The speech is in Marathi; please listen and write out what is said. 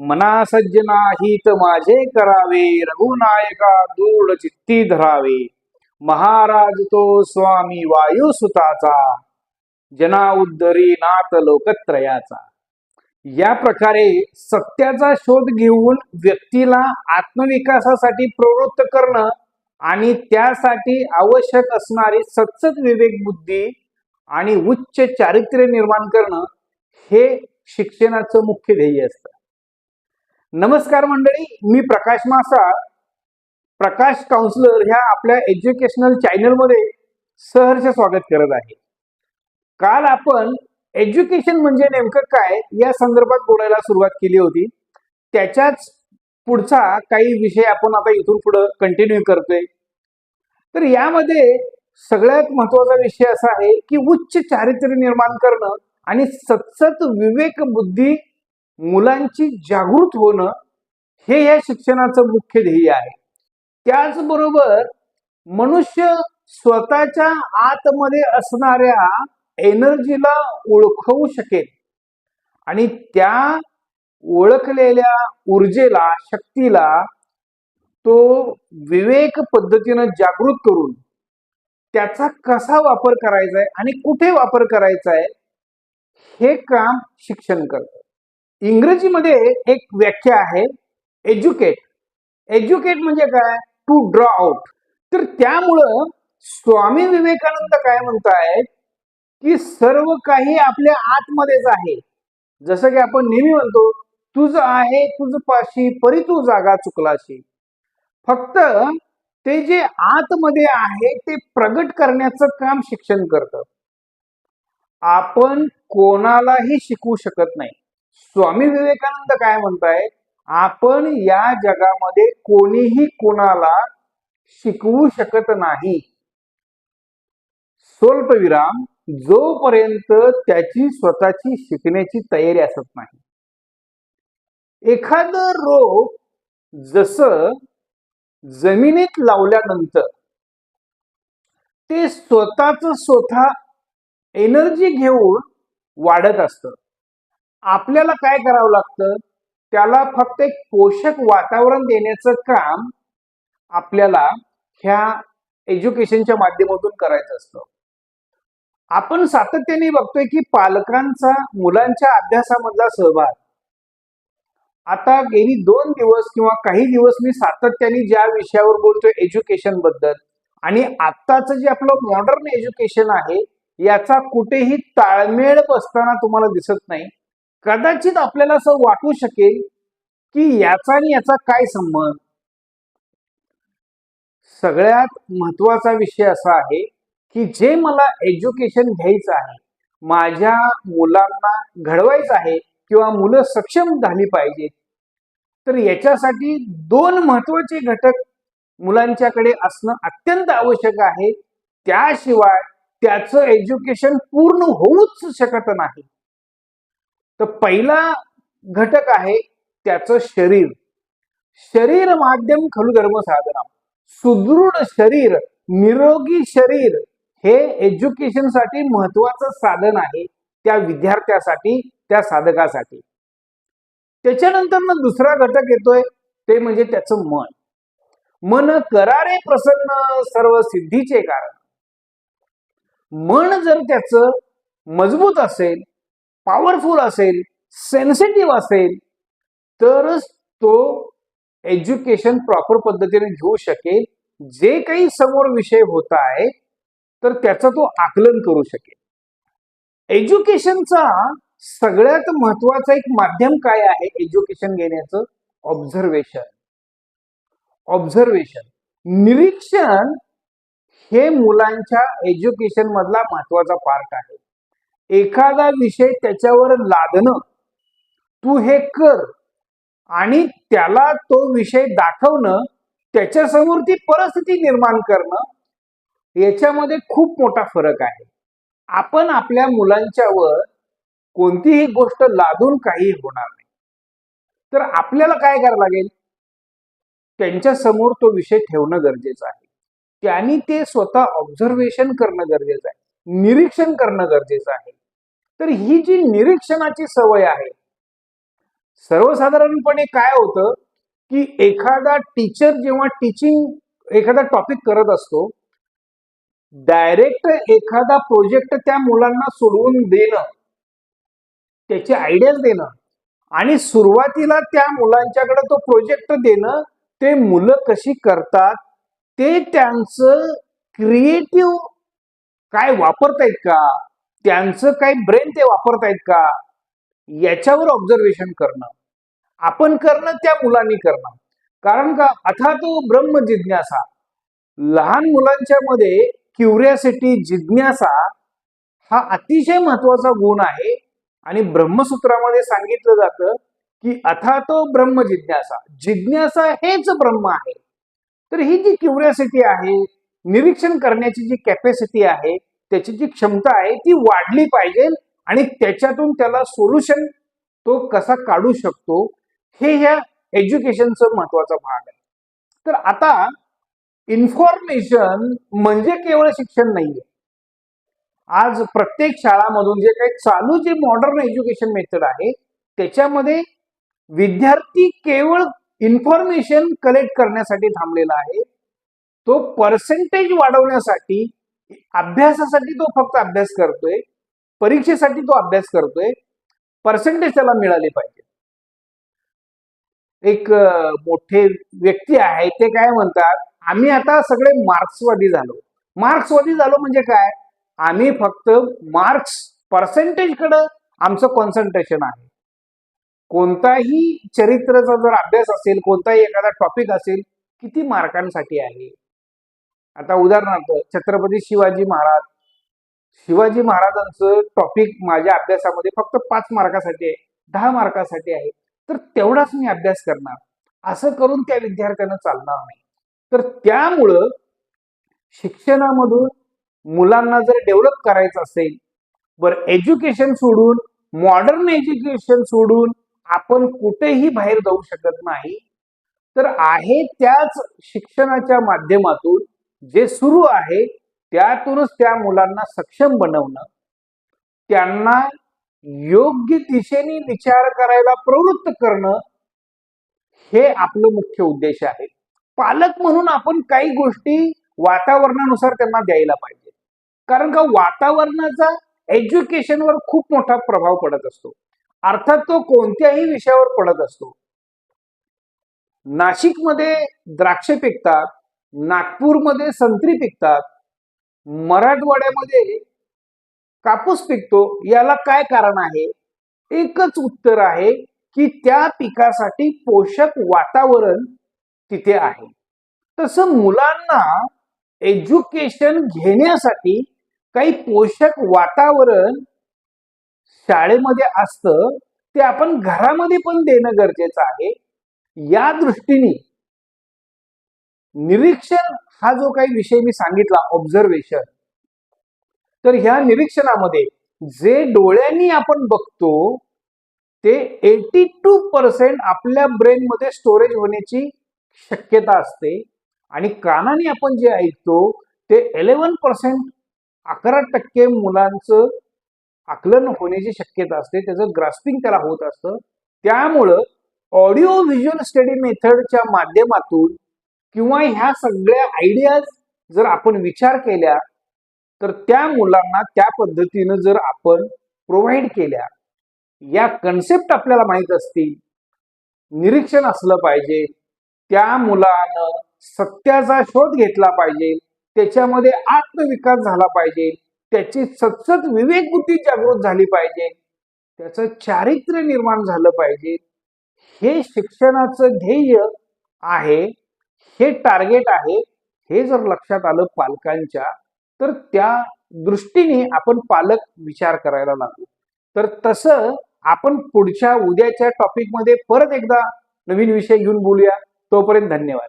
मना सज्जना हित माझे करावे. रघुनायका दूढ चित्ती धरावे. महाराज तो स्वामी वायुसुताचा. जना उद्धरी नाथ लोकत्रयाचा. या प्रकारे सत्याचा शोध घेऊन व्यक्तीला आत्मविकासासाठी प्रवृत्त करणं आणि त्यासाठी आवश्यक असणारी सतसत विवेक बुद्धी आणि उच्च चारित्र्य निर्माण करणं हे शिक्षणाचं मुख्य ध्येय असतं. नमस्कार मंडळी मी प्रकाश मासाळ. प्रकाश काउन्सिलर ह्या आपल्या एज्युकेशनल चॅनलमध्ये सहर्ष स्वागत करत आहे. काल आपण एज्युकेशन म्हणजे नेमकं काय या संदर्भात बोलायला सुरुवात केली होती. त्याच्याच पुढचा काही विषय आपण आता इथून पुढे कंटिन्यू करतोय. तर यामध्ये सगळ्यात महत्त्वाचा विषय असा आहे की उच्च चारित्र्य निर्माण करणं आणि सतसत विवेक बुद्धी मुलांची जागृत होणं हे या शिक्षणाचं मुख्य ध्येय आहे. त्याचबरोबर मनुष्य स्वतःच्या आतमध्ये असणाऱ्या एनर्जीला ओळखवू शकेल आणि त्या ओळखलेल्या ऊर्जेला शक्तीला तो विवेक पद्धतीनं जागृत करून त्याचा कसा वापर करायचा आहे आणि कुठे वापर करायचा आहे हे काम शिक्षण करतं. इंग्रजीमध्ये एक व्याख्या आहे एज्युकेट एज्युकेट म्हणजे काय? टू ड्रॉ आउट तर त्यामुळं स्वामी विवेकानंद काय म्हणतायत की सर्व काही आपल्या आतमध्येच आहे. जसं की आपण नेहमी म्हणतो तुझ आहे तुझ पाशी परी तू जागा चुकलाशी. फक्त ते जे आतमध्ये आहे ते प्रगट करण्याचं काम शिक्षण करतं. आपण कोणालाही शिकवू शकत नाही. स्वामी विवेकानंद काय म्हणताय? आपण या जगामध्ये कोणीही कोणाला शिकवू शकत नाही. स्वल्पविराम जोपर्यंत त्याची स्वतःची शिकण्याची तयारी असत नाही. एखाद रोप जसं जमिनीत लावल्यानंतर ते स्वतःच स्वतः एनर्जी घेऊन वाढत असतं. आपल्याला काय करावं लागतं? त्याला फक्त एक पोषक वातावरण देण्याचं काम आपल्याला ह्या एज्युकेशनच्या माध्यमातून करायचं असतं. आपण सातत्याने बघतोय की पालकांचा मुलांच्या अभ्यासामधला सहभाग. आता गेली दोन दिवस किंवा काही दिवस मी सातत्याने ज्या विषयावर बोलतोय एज्युकेशनबद्दल आणि आत्ताचं जे आपलं मॉडर्न एज्युकेशन आहे याचा कुठेही ताळमेळ बसताना तुम्हाला दिसत नाही. कदाचित आपल्याला असं वाटू शकेल की याचा आणि याचा काय संबंध. सगळ्यात महत्त्वाचा विषय असा आहे की जे मला एज्युकेशन घ्यायचं आहे माझ्या मुलांना घडवायचं आहे किंवा मुलं सक्षम झाली पाहिजेत तर याच्यासाठी दोन महत्त्वाचे घटक मुलांच्याकडे असणं अत्यंत आवश्यक आहे. त्याशिवाय त्याचं एज्युकेशन पूर्ण होऊच शकत नाही. तर पहिला घटक आहे त्याचं शरीर. शरीर माध्यम खलु धर्म साधना. सुदृढ शरीर निरोगी शरीर हे एज्युकेशनसाठी महत्वाचं साधन आहे त्या विद्यार्थ्यासाठी त्या साधकासाठी. त्याच्यानंतर ना दुसरा घटक येतोय ते म्हणजे त्याचं मन. मन करारे प्रसन्न सर्व सिद्धीचे कारण. मन जर त्याचं मजबूत असेल पॉवरफुल असेल सेन्सिटिव्ह असेल तरच तो एज्युकेशन प्रॉपर पद्धतीने घेऊ शकेल. जे काही समोर विषय होत आहे तर त्याचं तो आकलन करू शकेल. एज्युकेशनचा सगळ्यात महत्त्वाचा एक माध्यम काय आहे? एज्युकेशन घेण्याचं ऑब्झर्वेशन ऑब्झर्वेशन निरीक्षण हे मुलांच्या एज्युकेशन मधला महत्त्वाचा पार्ट आहे. एखादा विषय त्याच्यावर लादणं तू हे कर. आणि त्याला तो विषय दाखवणं त्याच्यासमोर ती परिस्थिती निर्माण करणं याच्यामध्ये खूप मोठा फरक आहे. आपण आपल्या मुलांच्यावर कोणतीही गोष्ट लादून काही होणार नाही. तर आपल्याला काय करावं लागेल? त्यांच्यासमोर तो विषय ठेवणं गरजेचं आहे. त्यांनी ते स्वतः ऑब्झर्वेशन करणं गरजेचं आहे. निरीक्षण करणं गरजेचं आहे. तर ही जी निरीक्षणाची सवय आहे सर्वसाधारणपणे काय होतं की एखादा टीचर जेव्हा टीचिंग एखादा टॉपिक करत असतो डायरेक्ट एखादा प्रोजेक्ट त्या मुलांना सोडवून देणं त्याचे आयडियाज देणं आणि सुरुवातीला त्या मुलांच्याकडे तो प्रोजेक्ट देणं ते मुलं कशी करतात ते त्यांचं क्रिएटिव्ह काय वापरतायत का? त्यांचं काय ब्रेन ते वापरतायत का? याच्यावर ऑब्झर्वेशन करणं. आपण करणं त्या मुलांनी करणं. कारण का? अथा तो ब्रह्म जिज्ञासा. लहान मुलांच्या मध्ये क्युरियासिटी जिज्ञासा हा अतिशय महत्त्वाचा गुण आहे. आणि ब्रह्मसूत्रामध्ये सांगितलं जातं की अथा तो ब्रह्म जिज्ञासा. जिज्ञासा हेच ब्रह्म आहे. तर ही जी क्युरियासिटी आहे निरीक्षण करण्याची जी कॅपॅसिटी आहे त्याची जी क्षमता आहे ती वाढली पाहिजे आणि त्याच्यातून त्याला सोल्युशन तो कसा काढू शकतो हे ह्या एज्युकेशनचं महत्त्वाचा भाग आहे. तर आता इन्फॉर्मेशन म्हणजे केवळ शिक्षण नाहीये. आज प्रत्येक शाळामधून जे काही चालू जे मॉडर्न एज्युकेशन मेथड आहे त्याच्यामध्ये विद्यार्थी केवळ इन्फॉर्मेशन कलेक्ट करण्यासाठी थांबलेला आहे. तो पर्सेंटेज वाढवण्यासाठी अभ्यासासाठी तो फक्त अभ्यास करतोय परीक्षेसाठी तो अभ्यास करतोय पर्सेंटेज त्याला मिळाले पाहिजे. एक मोठे व्यक्ती आहे ते काय म्हणतात आम्ही आता सगळे मार्क्सवादी झालो. मार्क्सवादी झालो म्हणजे काय? आम्ही फक्त मार्क्स पर्सेंटेजकडे आमचं कॉन्सन्ट्रेशन आहे. कोणताही चरित्राचा जर अभ्यास असेल कोणताही एखादा टॉपिक असेल किती मार्कांसाठी आहे? आता उदाहरणार्थ छत्रपती शिवाजी महाराज. शिवाजी महाराजांचं टॉपिक माझ्या अभ्यासामध्ये फक्त पाच मार्कासाठी आहे. दहा मार्कासाठी आहे. तर तेवढाच मी अभ्यास करणार. असं करून त्या विद्यार्थ्यांना चालणार नाही. तर त्यामुळं शिक्षणामधून मुलांना जर डेव्हलप करायचं असेल बरं एज्युकेशन सोडून मॉडर्न एज्युकेशन सोडून आपण कुठेही बाहेर जाऊ शकत नाही तर आहे त्याच शिक्षणाच्या माध्यमातून जे सुरू आहे त्यातूनच त्या मुलांना सक्षम बनवणं त्यांना योग्य दिशेने विचार करायला प्रवृत्त करणं हे आपलं मुख्य उद्देश आहे. पालक म्हणून आपण काही गोष्टी वातावरणानुसार त्यांना द्यायला पाहिजे. कारण का वातावरणाचा एज्युकेशनवर खूप मोठा प्रभाव पडत असतो. अर्थात तो कोणत्याही विषयावर पडत असतो. नाशिकमध्ये द्राक्ष पिकतात नागपूरमध्ये संत्री पिकतात मराठवाड्यामध्ये कापूस पिकतो याला काय कारण आहे? एकच उत्तर आहे की त्या पिकासाठी पोषक वातावरण तिथे आहे. तसं मुलांना एज्युकेशन घेण्यासाठी काही पोषक वातावरण शाळेमध्ये असतं ते आपण घरामध्ये पण देणं गरजेचं आहे. या दृष्टीने निरीक्षण हा जो काही विषय मी सांगितला ऑब्झर्वेशन तर ह्या निरीक्षणामध्ये जे डोळ्यांनी आपण बघतो ते एटी टू पर्सेंट आपल्या ब्रेनमध्ये स्टोरेज होण्याची शक्यता असते. आणि कानाने आपण जे ऐकतो ते इलेव्हन पर्सेंट अकरा टक्के मुलांचं आकलन होण्याची शक्यता असते. त्याचं ग्रास्पिंग त्याला होत असतं. त्यामुळं ऑडिओ व्हिज्युअल स्टडी मेथडच्या माध्यमातून किंवा ह्या सगळ्या आयडियाज जर आपण विचार केल्या तर त्या मुलांना त्या पद्धतीनं जर आपण प्रोव्हाइड केल्या या कन्सेप्ट आपल्याला माहीत असतील निरीक्षण असलं पाहिजे त्या मुलानं सत्याचा शोध घेतला पाहिजे त्याच्यामध्ये आत्मविकास झाला पाहिजे त्याची सतसत विवेकबुद्धी जागृत झाली पाहिजे त्याचं चारित्र्य निर्माण झालं पाहिजे हे शिक्षणाचं ध्येय आहे हे टार्गेट आहे हे जर लक्षात आलं पालकांच्या तर त्या दृष्टीने आपण पालक विचार करायला लागलो. तर तसं आपण पुढच्या उद्याच्या टॉपिकमध्ये परत एकदा नवीन विषय घेऊन बोलूया. तोपर्यंत धन्यवाद.